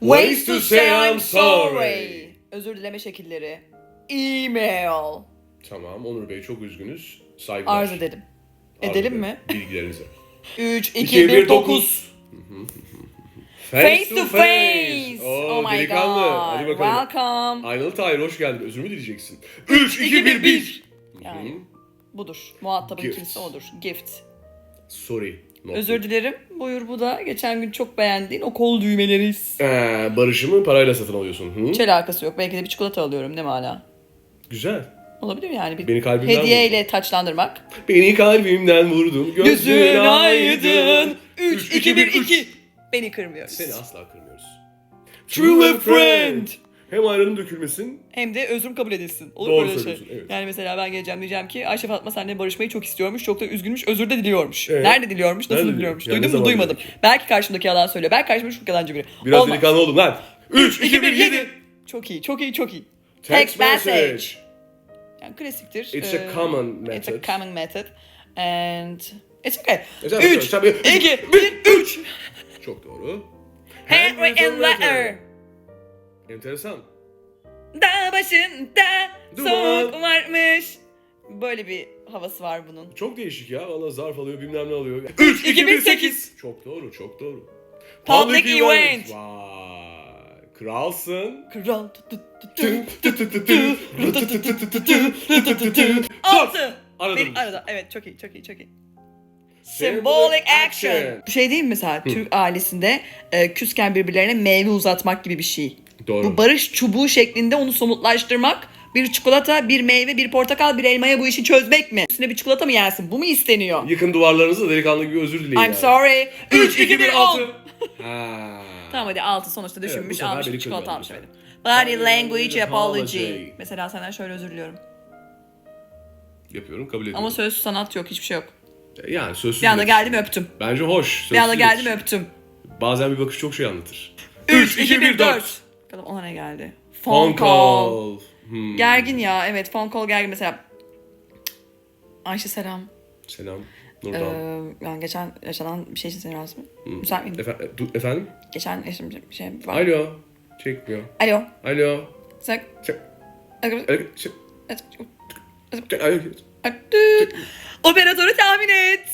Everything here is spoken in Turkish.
Ways to say I'm sorry. Özür dileme şekilleri. Email. Tamam Onur Bey çok üzgünüz. Saygılar. Arz edelim. Arz Edelim ederim mi? Bilgilerinize. 3, 2, 2, 1, 1, 9. 9. Face to face. Oo, Oh my delikanlı. god. Hadi bakalım. Welcome. Aynalı Tahir hoş geldin. Özür mü dileyeceksin? 3, 2, 1, 1. Yani budur. Muhatabın Gift. kimse odur. Gift. Sorry. not Özür dilerim. Buyur bu da. Geçen gün çok beğendiğin o kol düğmeleri. Ee, barışımı parayla satın alıyorsun. Hı? Hiç alakası yok. Belki de bir çikolata alıyorum değil mi hala? Güzel. Olabilir yani. Bir Beni kalbimden hediyeyle taçlandırmak. Beni kalbimden vurdum. Gözün aydın. 3, 2, 1, 2. Beni kırmıyoruz. Seni asla kırmıyoruz. True a friend. Hem ayranın dökülmesin. Hem de özrüm kabul edilsin. Olur Doğru böyle şey. evet. Yani mesela ben geleceğim diyeceğim ki Ayşe Fatma seninle barışmayı çok istiyormuş. Çok da üzgünmüş. Özür de diliyormuş. Evet. Nerede diliyormuş? Nasıl Nerede diliyormuş? diliyor? Yani Duydun ne mu? Duymadım. diliyor Belki karşımdaki yalan söylüyor. Belki karşımda çok yalancı biri. Biraz Olmaz. delikanlı oldum lan. 3, 2, 1, 7. Çok iyi, çok iyi, çok iyi. Text message. Yani klasiktir. It's Ee, a common It's a method. common method. And it's okay. It's okay, 3, tabii. 2, 1, 3. Çok doğru. Handwritten letter. Enteresan. Dağ başında Duman. soğuk varmış. Böyle bir havası var bunun. Çok değişik ya. Valla zarf alıyor bilmem ne alıyor. 3, 2, 1, 8. Çok doğru, çok doğru. Public event. Vay. Kralsın. Kral Tü. Altı. Aradım. Arada. Evet çok iyi çok iyi çok iyi. Symbolic action. Bu şey değil mi mesela Türk ailesinde e, küsken birbirlerine meyve uzatmak gibi bir şey. Doğru. Bu barış çubuğu şeklinde onu somutlaştırmak. Bir çikolata, bir meyve, bir portakal, bir elmaya bu işi çözmek mi? Üstüne bir çikolata mı yensin? Bu mu isteniyor? Yıkın duvarlarınızı delilikanlı gibi özür dileyin. I'm yani. sorry. 3, 2, 1, 10. Ha. Tamam hadi 6 sonuçta düşünmüş sefer almış çikolata almış evet. Body language apology. Mesela senden şöyle özür diliyorum. Yapıyorum kabul ediyorum. Ama sözsüz sanat yok hiçbir şey yok. yani sözsüz. Bir anda geldim öptüm. Bence hoş. Bir anda sözsüz geldim öptüm. Bazen bir bakış çok şey anlatır. 3, 2, 1, 4. Ona ne geldi? Phone call. Hmm. Gergin ya evet phone call gergin mesela. Ayşe selam. Selam. Ee, Nurdan. yani geçen yaşanan bir şey için seni rahatsız mı? Müsait miydin? Efe- du- efendim? Geçen yaşadığım bir şey var. Alo. Çekmiyor. Alo. Alo. Sen... Çek. Operatörü tahmin et.